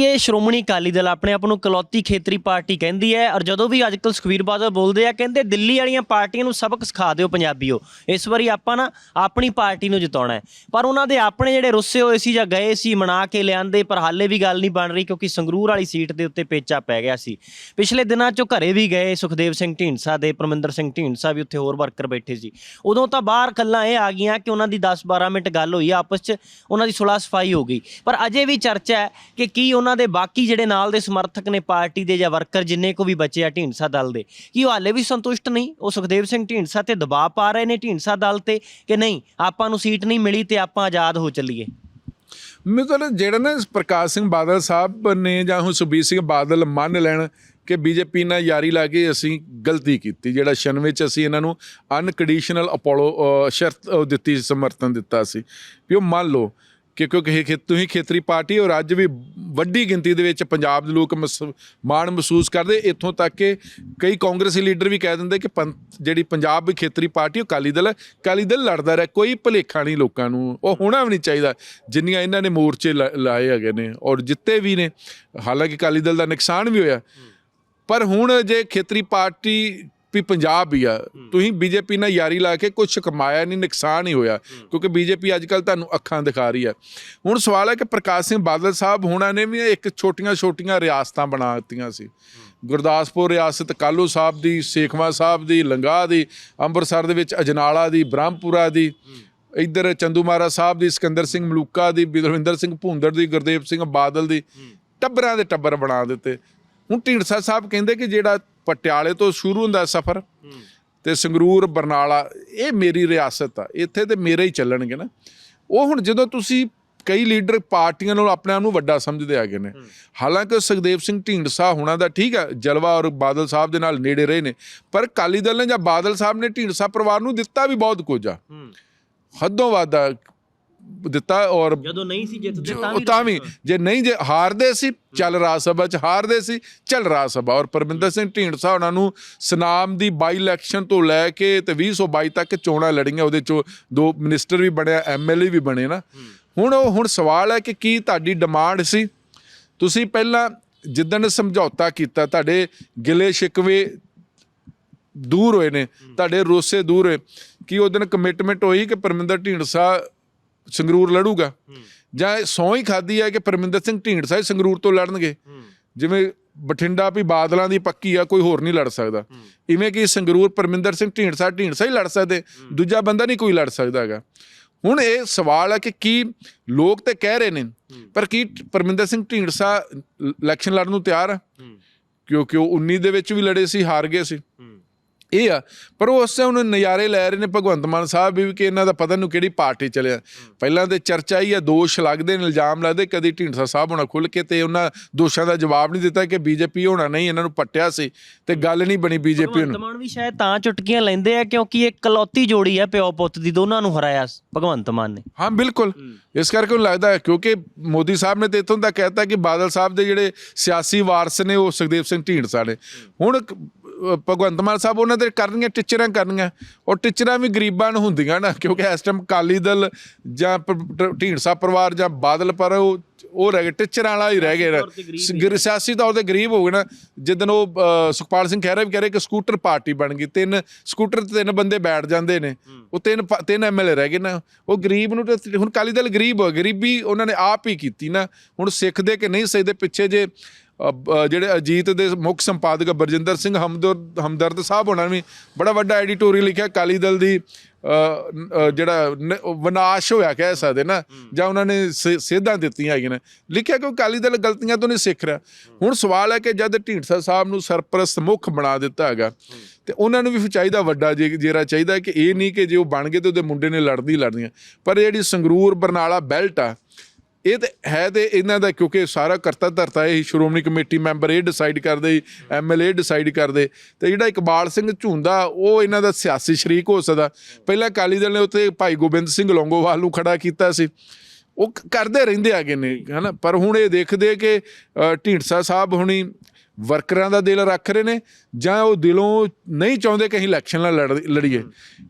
ਇਹ ਸ਼੍ਰੋਮਣੀ ਅਕਾਲੀ ਦਲ ਆਪਣੇ ਆਪ ਨੂੰ ਕਲੌਤੀ ਖੇਤਰੀ ਪਾਰਟੀ ਕਹਿੰਦੀ ਹੈ ਔਰ ਜਦੋਂ ਵੀ ਅੱਜਕੱਲ ਸੁਖਵੀਰ ਬਾਦਲ ਬੋਲਦੇ ਆ, ਕਹਿੰਦੇ ਦਿੱਲੀ ਵਾਲੀਆਂ ਪਾਰਟੀਆਂ ਨੂੰ ਸਬਕ ਸਿਖਾ ਦਿਓ ਪੰਜਾਬੀਓ। ਇਸ ਵਾਰੀ ਆਪਾਂ ਨਾ ਆਪਣੀ ਪਾਰਟੀ ਨੂੰ ਜਿਤਾਉਣਾ ਹੈ। ਪਰ ਉਹਨਾਂ ਦੇ ਆਪਣੇ ਜਿਹੜੇ ਰੁੱਸੇ ਹੋਏ ਸੀ ਜਾਂ ਗਏ ਸੀ, ਮਨਾ ਕੇ ਲਿਆਂਦੇ, ਪਰ ਹਾਲੇ ਵੀ ਗੱਲ ਨਹੀਂ ਬਣ ਰਹੀ ਕਿਉਂਕਿ ਸੰਗਰੂਰ ਵਾਲੀ ਸੀਟ ਦੇ ਉੱਤੇ ਪੇਚਾ ਪੈ ਗਿਆ ਸੀ। ਪਿਛਲੇ ਦਿਨਾਂ 'ਚੋਂ ਘਰੇ ਵੀ ਗਏ ਸੁਖਦੇਵ ਸਿੰਘ ਢੀਂਡਸਾ ਦੇ, ਪਰਮਿੰਦਰ ਸਿੰਘ ਢੀਂਡਸਾ ਵੀ ਉੱਥੇ ਹੋਰ ਵਰਕਰ ਬੈਠੇ ਸੀ। ਉਦੋਂ ਤਾਂ ਬਾਹਰ ਕੱਲਾਂ ਇਹ ਆ ਗਈਆਂ ਕਿ ਉਹਨਾਂ ਦੀ 10-12 ਮਿੰਟ ਗੱਲ ਹੋਈ, ਆਪਸ 'ਚ ਉਹਨਾਂ ਦੀ ਸੁਲਹ ਸਫ਼ਾਈ ਹੋ ਗਈ। ਪਰ ਅਜੇ ਵੀ ਚਰਚਾ ਹੈ ਕਿ ਕੀ ਉਹਨਾਂ ਦੇ ਬਾਕੀ ਜਿਹੜੇ ਨਾਲ ਦੇ ਸਮਰਥਕ ਨੇ ਪਾਰਟੀ ਦੇ ਜਾਂ ਵਰਕਰ ਜਿੰਨੇ ਕੋ ਵੀ ਬਚੇ ਆ ਢੀਂਡਸਾ ਦਲ ਦੇ, ਕੀ ਉਹ ਹਾਲੇ ਵੀ ਸੰਤੁਸ਼ਟ ਨਹੀਂ? ਉਹ ਸੁਖਦੇਵ ਸਿੰਘ ਢੀਂਡਸਾ ਤੇ ਦਬਾਅ ਪਾ ਰਹੇ ਨੇ ਢੀਂਡਸਾ ਦਲ ਤੇ ਕਿ ਨਹੀਂ, ਆਪਾਂ ਨੂੰ ਸੀਟ ਨਹੀਂ ਮਿਲੀ ਤੇ ਆਪਾਂ ਆਜ਼ਾਦ ਹੋ ਚੱਲੀਏ? ਮਤਲਬ ਜਿਹੜਾ ਨਾ ਪ੍ਰਕਾਸ਼ ਸਿੰਘ ਬਾਦਲ ਸਾਹਿਬ ਨੇ ਜਾਂ ਹੁਣ ਸੁਖਬੀਰ ਸਿੰਘ ਬਾਦਲ ਮੰਨ ਲੈਣ ਕਿ ਬੀਜੇਪੀ ਨਾਲ ਯਾਰੀ ਲਾ ਕੇ ਅਸੀਂ ਗਲਤੀ ਕੀਤੀ, ਜਿਹੜਾ 96 ਚ ਅਸੀਂ ਇਹਨਾਂ ਨੂੰ ਅਨਕੰਡੀਸ਼ਨਲ ਅਪੋਲੋ ਸ਼ਰਤ ਦਿੱਤੀ, ਸਮਰਥਨ ਦਿੱਤਾ ਸੀ। ਵੀ ਉਹ ਮੰਨ ਲਓ ਕਿ ਕਿਉਂਕਿ ਇਹ ਖੇ- ਤੁਸੀਂ ਖੇਤਰੀ ਪਾਰਟੀ ਔਰ ਅੱਜ ਵੀ ਵੱਡੀ ਗਿਣਤੀ ਦੇ ਵਿੱਚ ਪੰਜਾਬ ਦੇ ਲੋਕ ਮਸ- ਮਾਣ ਮਹਿਸੂਸ ਕਰਦੇ। ਇੱਥੋਂ ਤੱਕ ਕਿ ਕਈ ਕਾਂਗਰਸੀ ਲੀਡਰ ਵੀ ਕਹਿ ਦਿੰਦੇ ਕਿ ਪੰ- ਜਿਹੜੀ ਪੰਜਾਬ ਦੀ ਖੇਤਰੀ ਪਾਰਟੀ, ਉਹ ਅਕਾਲੀ ਦਲ ਹੈ। ਅਕਾਲੀ ਦਲ ਲੜਦਾ ਰਿਹਾ, ਕੋਈ ਭਲੇਖਾ ਨਹੀਂ ਲੋਕਾਂ ਨੂੰ। ਉਹ ਹੋਣਾ ਵੀ ਨਹੀਂ ਚਾਹੀਦਾ। ਜਿੰਨੀਆਂ ਇਹਨਾਂ ਨੇ ਮੋਰਚੇ ਲਾ- ਲਾਏ ਹੈਗੇ ਨੇ ਔਰ ਜਿੱਤੇ ਵੀ ਨੇ, ਹਾਲਾਂਕਿ ਅਕਾਲੀ ਦਲ ਦਾ ਨੁਕਸਾਨ ਵੀ ਹੋਇਆ। ਪਰ ਹੁਣ ਜੇ ਖੇਤਰੀ ਪਾਰਟੀ ਵੀ ਪੰਜਾਬ ਵੀ ਆ। ਤੁਸੀਂ ਬੀਜੇਪੀ ਨਾਲ ਯਾਰੀ ਲਾ ਕੇ ਕੁਝ ਕਮਾਇਆ ਨਹੀਂ ਨੁਕਸਾਨ ਹੀ ਹੋਇਆ। ਕਿਉਂਕਿ ਬੀਜੇਪੀ ਅੱਜ ਕੱਲ ਤੁਹਾਨੂੰ ਅੱਖਾਂ ਦਿਖਾ ਰਹੀ ਆ। ਹੁਣ ਸਵਾਲ ਹੈ ਕਿ ਪ੍ਰਕਾਸ਼ ਸਿੰਘ ਬਾਦਲ ਸਾਹਿਬ ਹੋਣਾ ਨੇ ਵੀ ਇੱਕ ਛੋਟੀਆਂ ਛੋਟੀਆਂ ਰਿਆਸਤਾਂ ਬਣਾ ਦਿੱਤੀਆਂ ਸੀ। ਗੁਰਦਾਸਪੁਰ ਰਿਆਸਤ ਕਾਲੂ ਸਾਹਿਬ ਦੀ ਸੇਖਵਾ ਸਾਹਿਬ ਦੀ ਲੰਗਾਹ ਦੀ ਅੰਮ੍ਰਿਤਸਰ ਦੇ ਵਿੱਚ ਅਜਨਾਲਾ ਦੀ ਬ੍ਰਹਮਪੁਰਾ ਦੀ ਇੱਧਰ ਚੰਦੂਮਾਰਾ ਸਾਹਿਬ ਦੀ ਸਿਕੰਦਰ ਸਿੰਘ ਮਲੂਕਾ ਦੀ ਬਿਦਰਵਿੰਦਰ ਸਿੰਘ ਭੁੰਦੜ ਦੀ ਗੁਰਦੇਵ ਸਿੰਘ ਬਾਦਲ ਦੀ ਟੱਬਰਾਂ ਦੇ ਟੱਬਰ ਬਣਾ ਦਿੱਤੇ। ਹੁਣ ਢੀਂਡਸਾ ਸਾਹਿਬ ਕਹਿੰਦੇ ਕਿ ਜਿਹੜਾ ਪਟਿਆਲੇ ਤੋਂ ਸ਼ੁਰੂ ਹੁੰਦਾ ਸਫ਼ਰ ਤੇ ਸੰਗਰੂਰ ਬਰਨਾਲਾ ਇਹ ਮੇਰੀ ਰਿਆਸਤ ਆ। ਇੱਥੇ ਤੇ ਮੇਰੇ ਹੀ ਚੱਲਣਗੇ ਨਾ। ਉਹ ਹੁਣ ਜਦੋਂ ਤੁਸੀਂ ਕਈ ਲੀਡਰ ਪਾਰਟੀਆਂ ਨਾਲ ਆਪਣੇ ਆਪ ਨੂੰ ਵੱਡਾ ਸਮਝਦੇ ਆਗੇ ਨੇ ਹਾਲਾਂਕਿ ਸੁਖਦੇਵ ਸਿੰਘ ਢੀਂਡਸਾ ਹੋਣਾ ਦਾ ਠੀਕ ਹੈ ਜਲਵਾ ਔਰ ਬਾਦਲ ਸਾਹਿਬ ਦੇ ਨਾਲ ਨੇੜੇ ਰਹੇ ਨੇ ਪਰ ਅਕਾਲੀ ਦਲ ਨੇ ਜਾਂ ਬਾਦਲ ਸਾਹਿਬ ਨੇ ਢੀਂਡਸਾ ਪਰਿਵਾਰ ਨੂੰ ਦਿੱਤਾ ਵੀ ਬਹੁਤ ਕੁਝ ਆ। ਹੱਦੋਂ ਵੱਧ ਆ ਦਿੱਤਾ ਔਰ ਜਦੋਂ ਨਹੀਂ ਸੀ ਜਿੱਤਦੇ ਤਾਂ ਵੀ ਤਾਂ ਵੀ ਜੇ ਨਹੀਂ ਜੇ ਹਾਰਦੇ ਸੀ ਚੱਲ ਰਾਜ ਸਭਾ ਚ ਹਾਰਦੇ ਸੀ ਚੱਲ ਰਾਜ ਸਭਾ। ਔਰ ਪਰਮਿੰਦਰ ਸਿੰਘ ਢੀਂਡਸਾ ਉਹਨਾਂ ਨੂੰ ਸਨਾਮ ਦੀ ਬਾਈ ਇਲੈਕਸ਼ਨ ਤੋਂ ਲੈ ਕੇ ਤੇ 2022 ਤੱਕ ਚੋਣਾਂ ਲੜੀਆਂ ਉਹਦੇ ਚੋਂ ਦੋ ਮਿਨਿਸਟਰ ਵੀ ਬਣਿਆ ਐਮਐਲਏ ਵੀ ਬਣੇ ਨਾ। ਹੁਣ ਉਹ ਹੁਣ ਸਵਾਲ ਹੈ ਕਿ ਕੀ ਤੁਹਾਡੀ ਡਿਮਾਂਡ ਸੀ? ਤੁਸੀਂ ਪਹਿਲਾਂ ਜਿੱਦਣ ਸਮਝੌਤਾ ਕੀਤਾ ਤੁਹਾਡੇ ਗਿਲੇ ਸ਼ਿਕਵੇ ਦੂਰ ਹੋਏ ਨੇ ਤੁਹਾਡੇ ਰੋਸੇ ਦੂਰ ਹੋਏ ਕੀ ਉਹ ਦਿਨ ਕਮਿਟਮੈਂਟ ਹੋਈ ਕਿ ਪਰਮਿੰਦਰ ਢੀਂਡਸਾ ਸੰਗਰੂਰ ਲੜੂਗਾ। ਜਾਂ ਸੌਂ ਹੀ ਖਾਦੀ ਹੈ ਕਿ ਪਰਮਿੰਦਰ ਸਿੰਘ ਢੀਂਡਸਾ ਹੀ ਸੰਗਰੂਰ ਤੋਂ ਲੜਨਗੇ। ਜਿਵੇਂ ਬਠਿੰਡਾ ਵੀ ਬਾਦਲਾਂ ਦੀ ਪੱਕੀ ਆ ਕੋਈ ਹੋਰ ਨਹੀਂ ਲੜ ਸਕਦਾ। ਇਵੇਂ ਕਿ ਸੰਗਰੂਰ ਪਰਮਿੰਦਰ ਸਿੰਘ ਢੀਂਡਸਾ ਢੀਂਡਸਾ ਹੀ ਲੜ ਸਕਦੇ? ਦੂਜਾ ਬੰਦਾ ਨਹੀਂ ਕੋਈ ਲੜ ਸਕਦਾ ਹੈਗਾ। ਹੁਣ ਇਹ ਸਵਾਲ ਹੈ ਕਿ ਕੀ ਲੋਕ ਤੇ ਕਹਿ ਰਹੇ ਨੇ ਪਰ ਕੀ ਪਰਮਿੰਦਰ ਸਿੰਘ ਢੀਂਡਸਾ ਇਲੈਕਸ਼ਨ ਲੜਨ ਨੂੰ ਤਿਆਰ ਆ? ਕਿਉਂਕਿ ਉਹ 19 ਦੇ ਵਿੱਚ ਵੀ ਲੜੇ ਸੀ ਹਾਰ ਗਏ ਸੀ। ਇਹ ਆ ਪਰ ਉਹ ਉਸੇ ਹੁਣ ਨਜ਼ਾਰੇ ਲੈ ਰਹੇ ਨੇ ਭਗਵੰਤ ਮਾਨ ਸਾਹਿਬ ਵੀ ਕਿ ਇਹਨਾਂ ਦਾ ਪਤਾ ਨੂੰ ਕਿਹੜੀ ਪਾਰਟੀ ਚੱਲਿਆ ਪਹਿਲਾਂ ਤੇ ਚਰਚਾ ਹੀ ਆ ਦੋਸ਼ ਲੱਗਦੇ ਨੇ ਇਲਜ਼ਾਮ ਲੱਗਦੇ ਕਦੀ ਢੀਂਡਸਾ ਸਾਹਿਬ ਹੋਣਾ ਖੁੱਲ ਕੇ ਤੇ ਉਹਨਾਂ ਦੋਸ਼ਾਂ ਦਾ ਜਵਾਬ ਨਹੀਂ ਦਿੱਤਾ ਕਿ ਬੀਜੇਪੀ ਹੋਣਾ ਨਹੀਂ ਇਹਨਾਂ ਨੂੰ ਪੱਟਿਆ ਸੀ ਤੇ ਗੱਲ ਨਹੀਂ ਬਣੀ ਬੀਜੇਪੀ ਭਗਵੰਤ ਨੂੰ। ਮਾਨ ਵੀ ਸ਼ਾਇਦ ਤਾਂ ਚੁਟਕੀਆਂ ਲੈਂਦੇ ਆ ਕਿਉਂਕਿ ਇਹ ਕਲੌਤੀ ਜੋੜੀ ਹੈ ਪਿਓ ਪੁੱਤ ਦੀ ਦੋਨਾਂ ਨੂੰ ਹਰਾਇਆ ਭਗਵੰਤ ਮਾਨ ਨੇ। ਹਾਂ ਬਿਲਕੁਲ। ਇਸ ਕਰਕੇ ਉਹ ਲੱਗਦਾ ਹੈ ਕਿਉਂਕਿ ਮੋਦੀ ਸਾਹਿਬ ਨੇ ਤੇ ਇਥੋਂ ਤੱਕ ਕਹਿਤਾ ਕਿ ਬਾਦਲ ਸਾਹਿਬ ਦੇ ਜਿਹੜੇ ਸਿਆਸੀ ਵਾਰਸ ਨੇ ਉਹ ਸੁਖਦੇਵ ਸਿੰਘ ਢੀਂਡਸਾ ਨੇ। ਹੁਣ ਭਗਵੰਤ ਮਾਨ ਸਾਹਿਬ ਉਹਨਾਂ ਦੇ ਕਰਨਗੇ ਟੀਚਰਾਂ ਕਰਨੀਆਂ। ਉਹ ਟੀਚਰਾਂ ਵੀ ਗਰੀਬਾਂ ਨੂੰ ਹੁੰਦੀਆਂ ਨਾ ਕਿਉਂਕਿ ਇਸ ਟਾਈਮ ਕਾਲੀ ਦਲ ਜਾਂ ਢੀਂਡਸਾ ਪਰਿਵਾਰ ਜਾਂ ਬਾਦਲ ਪਰ ਉਹ ਉਹ ਰਹਿ ਗਏ ਟੀਚਰਾਂ ਵਾਲਾ ਹੀ ਰਹਿ ਗਏ ਨਾ। ਸਿਆਸੀ ਤੌਰ ਤੇ ਗਰੀਬ ਹੋ ਗਏ ਨਾ। ਜਿੱਦਨ ਉਹ ਸੁਖਪਾਲ ਸਿੰਘ ਖਹਿਰਾ ਵੀ ਕਹਿ ਰਹੇ ਕਿ ਸਕੂਟਰ ਪਾਰਟੀ ਬਣ ਗਈ ਤਿੰਨ ਸਕੂਟਰ ਤੇ ਤਿੰਨ ਬੰਦੇ ਬੈਠ ਜਾਂਦੇ ਨੇ। ਉਹ ਤਿੰਨ ਤਿੰਨ ਐਮਐਲਏ ਰਹਿ ਗਏ ਨਾ। ਉਹ ਗਰੀਬ ਨੂੰ ਤੇ ਹੁਣ ਕਾਲੀ ਦਲ ਗਰੀਬ ਹੋ ਗਰੀਬੀ ਉਹਨਾਂ ਨੇ ਆਪ ਹੀ ਕੀਤੀ ਨਾ। ਹੁਣ ਸਿੱਖਦੇ ਕਿ ਨਹੀਂ ਸਿੱਖਦੇ ਪਿੱਛੇ ਜੇ ਜਿਹੜੇ ਅਜੀਤ ਦੇ ਮੁੱਖ ਸੰਪਾਦਕ ਬਰਜਿੰਦਰ ਸਿੰਘ ਹਮਦਰ ਹਮਦਰਦ ਸਾਹਿਬ ਹੋਣਾ ਵੀ ਬੜਾ ਵੱਡਾ ਐਡੀਟੋਰੀਅਲ ਲਿਖਿਆ ਕਾਲੀ ਦਲ ਦੀ ਜਿਹੜਾ ਵਿਨਾਸ਼ ਹੋਇਆ ਕਹਿ ਸਕਦੇ ਨਾ ਜਾਂ ਉਹਨਾਂ ਨੇ ਸੇਧਾਂ ਦਿੱਤੀਆਂ ਹੈਗੀਆਂ ਨੇ। ਲਿਖਿਆ ਕਿ ਅਕਾਲੀ ਦਲ ਗਲਤੀਆਂ ਤੋਂ ਨਹੀਂ ਸਿੱਖ ਰਿਹਾ। ਹੁਣ ਸਵਾਲ ਹੈ ਕਿ ਜਦ ਢੀਂਡਸਾ ਸਾਹਿਬ ਨੂੰ ਸਰਪ੍ਰਸਤ ਮੁੱਖ ਬਣਾ ਦਿੱਤਾ ਹੈਗਾ ਤੇ ਉਹਨਾਂ ਨੂੰ ਵੀ ਫਿਰ ਚਾਹੀਦਾ ਵੱਡਾ ਜੇ ਜੇਰਾ ਚਾਹੀਦਾ ਕਿ ਇਹ ਨਹੀਂ ਕਿ ਜੇ ਉਹ ਬਣ ਗਏ ਤੇ ਉਹਦੇ ਮੁੰਡੇ ਨੇ ਲੜਦੀ ਲੜਦੀਆਂ। ਪਰ ਜਿਹੜੀ ਸੰਗਰੂਰ ਬਰਨਾਲਾ ਬੈਲਟ ਆ ਇਹ ਤੇ ਹੈ ਤੇ ਇਹਨਾਂ ਦਾ, ਕਿਉਂਕਿ ਸਾਰਾ ਕਰਤਾ ਧਰਤਾ ਇਹ ਸ਼੍ਰੋਮਣੀ ਕਮੇਟੀ ਮੈਂਬਰ ਇਹ ਡਿਸਾਈਡ ਕਰਦੇ ਐਮਐਲਏ ਡਿਸਾਈਡ ਕਰਦੇ। ਤੇ ਜਿਹੜਾ ਇਕਬਾਲ ਸਿੰਘ ਝੁੰਦਾ, ਉਹ ਇਹਨਾਂ ਦਾ ਸਿਆਸੀ ਸ਼ਰੀਕ ਹੋ ਸਕਦਾ। ਪਹਿਲਾਂ ਅਕਾਲੀ ਦਲ ਨੇ ਉੱਥੇ ਭਾਈ ਗੋਬਿੰਦ ਸਿੰਘ ਲੌਂਗੋਵਾਲ ਨੂੰ ਖੜਾ ਕੀਤਾ ਸੀ। ਉਹ ਕਰਦੇ ਰਹਿੰਦੇ ਆਗੇ ਨੇ, ਹਨਾ। ਪਰ ਹੁਣ ਇਹ ਦੇਖਦੇ ਕਿ ਢੀਂਡਸਾ ਸਾਹਿਬ ਹੁਣੀ ਵਰਕਰਾਂ ਦਾ ਦਿਲ ਰੱਖ ਰਹੇ ਨੇ ਜਾਂ ਉਹ ਦਿਲੋਂ ਨਹੀਂ ਚਾਹੁੰਦੇ ਕਿ ਅਸੀਂ ਇਲੈਕਸ਼ਨ ਨਾਲ ਲੜ- ਲੜੀਏ।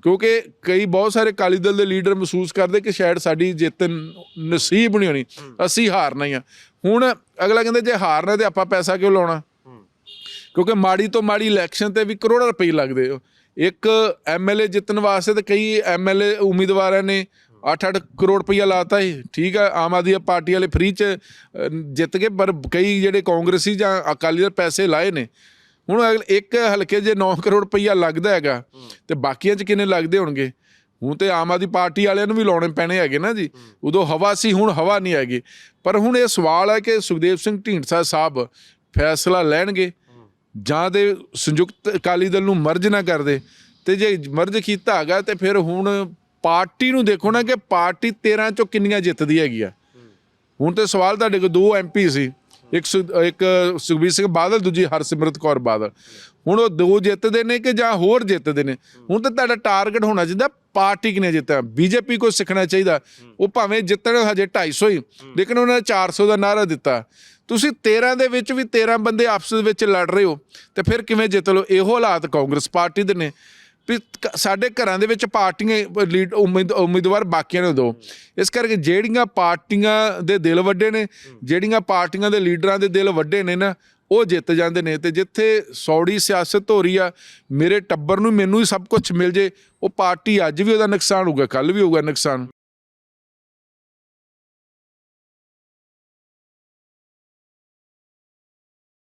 ਕਿਉਂਕਿ ਕਈ ਬਹੁਤ ਸਾਰੇ ਅਕਾਲੀ ਦਲ ਦੇ ਲੀਡਰ ਮਹਿਸੂਸ ਕਰਦੇ ਕਿ ਸ਼ਾਇਦ ਸਾਡੀ ਜਿੱਤ ਨਸੀਬ ਨਹੀਂ ਹੋਣੀ, ਅਸੀਂ ਹਾਰਨਾ ਹੀ। ਆ ਹੁਣ ਅਗਲਾ ਕਹਿੰਦਾ ਜੇ ਹਾਰਨਾ ਤੇ ਆਪਾਂ ਪੈਸਾ ਕਿਉਂ ਲਾਉਣਾ? ਕਿਉਂਕਿ ਮਾੜੀ ਤੋਂ ਮਾੜੀ ਇਲੈਕਸ਼ਨ ਤੇ ਵੀ ਕਰੋੜਾਂ ਰੁਪਏ ਲੱਗਦੇ ਹੋ ਇੱਕ ਐਮਐਲਏ ਜਿੱਤਣ ਵਾਸਤੇ ਤੇ ਕਈ ਐਮਐਲਏ ਉਮੀਦਵਾਰਾਂ ਨੇ 8-8 ਕਰੋੜ ਰੁਪਈਆ ਲਾਤਾ ਸੀ। ਠੀਕ ਆ ਆਮ ਆਦਮੀ ਪਾਰਟੀ ਵਾਲੇ ਫ੍ਰੀ ਚ ਅਹ, ਜਿੱਤ ਗਏ ਪਰ ਕਈ ਜਿਹੜੇ ਕਾਂਗਰਸੀ ਜਾਂ ਅਕਾਲੀ ਦਲ ਪੈਸੇ ਲਾਏ ਨੇ। ਹੁਣ ਅਗਲ- ਇੱਕ ਹਲਕੇ ਜੇ 9 ਕਰੋੜ ਰੁਪਈਆ ਲੱਗਦਾ ਹੈਗਾ ਤੇ ਬਾਕੀਆਂ 'ਚ ਕਿੰਨੇ ਲੱਗਦੇ ਹੋਣਗੇ? ਹੁਣ ਤੇ ਆਮ ਆਦਮੀ ਪਾਰਟੀ ਵਾਲਿਆਂ ਨੂੰ ਵੀ ਲਾਉਣੇ ਪੈਣੇ ਹੈਗੇ ਨਾ ਜੀ। ਉਦੋਂ ਹਵਾ ਸੀ ਹੁਣ ਹਵਾ ਨਹੀਂ ਹੈਗੀ। ਪਰ ਹੁਣ ਇਹ ਸਵਾਲ ਹੈ ਕਿ ਸੁਖਦੇਵ ਸਿੰਘ ਢੀਂਡਸਾ ਸਾਹਿਬ ਫੈਸਲਾ ਲੈਣਗੇ ਜਾਂ ਤੇ ਸੰਯੁਕਤ ਅਕਾਲੀ ਦਲ ਨੂੰ ਮਰਜ ਨਾ ਕਰਦੇ। ਤੇ ਜੇ ਮਰਜ ਕੀਤਾ ਹੈਗਾ ਤੇ ਫਿਰ ਹੁਣ ਪਾਰਟੀ ਨੂੰ ਦੇਖੋ ਨਾ ਕਿ ਪਾਰਟੀ 13 ਚੋਂ ਕਿੰਨੀਆਂ ਜਿੱਤਦੀ ਹੈਗੀ ਆ। ਹੁਣ ਤੇ ਸਵਾਲ ਤੁਹਾਡੇ ਕੋਲ ਦੋ ਐਮਪੀ ਸੀ, ਇੱਕ ਸੁ- ਇੱਕ ਸੁਖਬੀਰ ਸਿੰਘ ਬਾਦਲ, ਦੂਜੀ ਹਰਸਿਮਰਤ ਕੌਰ ਬਾਦਲ। ਹੁਣ ਉਹ ਦੋ ਜਿੱਤਦੇ ਨੇ ਕਿ ਜਾਂ ਹੋਰ ਜਿੱਤਦੇ ਨੇ? ਹੁਣ ਤਾਂ ਤੁਹਾਡਾ ਟਾਰਗੇਟ ਹੋਣਾ ਚਾਹੀਦਾ ਪਾਰਟੀ ਕਿਨੇ ਜਿੱਤਿਆ? ਬੀਜੇਪੀ ਕੋ ਸਿੱਖਣਾ ਚਾਹੀਦਾ। ਉਹ ਭਾਵੇਂ ਜਿੱਤਣ ਹਜੇ 250 ਹੀ, ਲੇਕਿਨ ਉਹਨਾਂ ਨੇ 400 ਦਾ ਨਾਰਾ ਦਿੱਤਾ। ਤੁਸੀਂ 13 ਦੇ ਵਿੱਚ ਵੀ 13 ਬੰਦੇ ਆਪਸ ਦੇ ਵਿੱਚ ਲੜ ਰਹੇ ਹੋ, ਤੇ ਫਿਰ ਕਿਵੇਂ ਜਿੱਤ ਲਓ? ਇਹੋ ਹਾਲਾਤ ਕਾਂਗਰਸ ਪਾਰਟੀ ਦੇ ਨੇ। ਵੀ ਕ- ਸਾਡੇ ਘਰਾਂ ਦੇ ਵਿੱਚ ਪਾਰਟੀਆਂ ਲੀਡ ਉਮੀਦ- ਉਮੀਦਵਾਰ ਬਾਕੀਆਂ ਨੂੰ ਦਿਓ। ਇਸ ਕਰਕੇ ਜਿਹੜੀਆਂ ਪਾਰਟੀਆਂ ਦੇ ਦਿਲ ਵੱਡੇ ਨੇ, ਜਿਹੜੀਆਂ ਪਾਰਟੀਆਂ ਦੇ ਲੀਡਰਾਂ ਦੇ ਦਿਲ ਵੱਡੇ ਨੇ ਨਾ, ਉਹ ਜਿੱਤ ਜਾਂਦੇ ਨੇ। ਤੇ ਜਿੱਥੇ ਸੌੜੀ ਸਿਆਸਤ ਹੋ ਰਹੀ ਆ, ਮੇਰੇ ਟੱਬਰ ਨੂੰ ਮੈਨੂੰ ਹੀ ਸਭ ਕੁਝ ਮਿਲ ਜੇ, ਉਹ ਪਾਰਟੀ ਅੱਜ ਵੀ ਉਹਦਾ ਨੁਕਸਾਨ ਹੋਊਗਾ ਕੱਲ ਵੀ ਹੋਊਗਾ ਨੁਕਸਾਨ।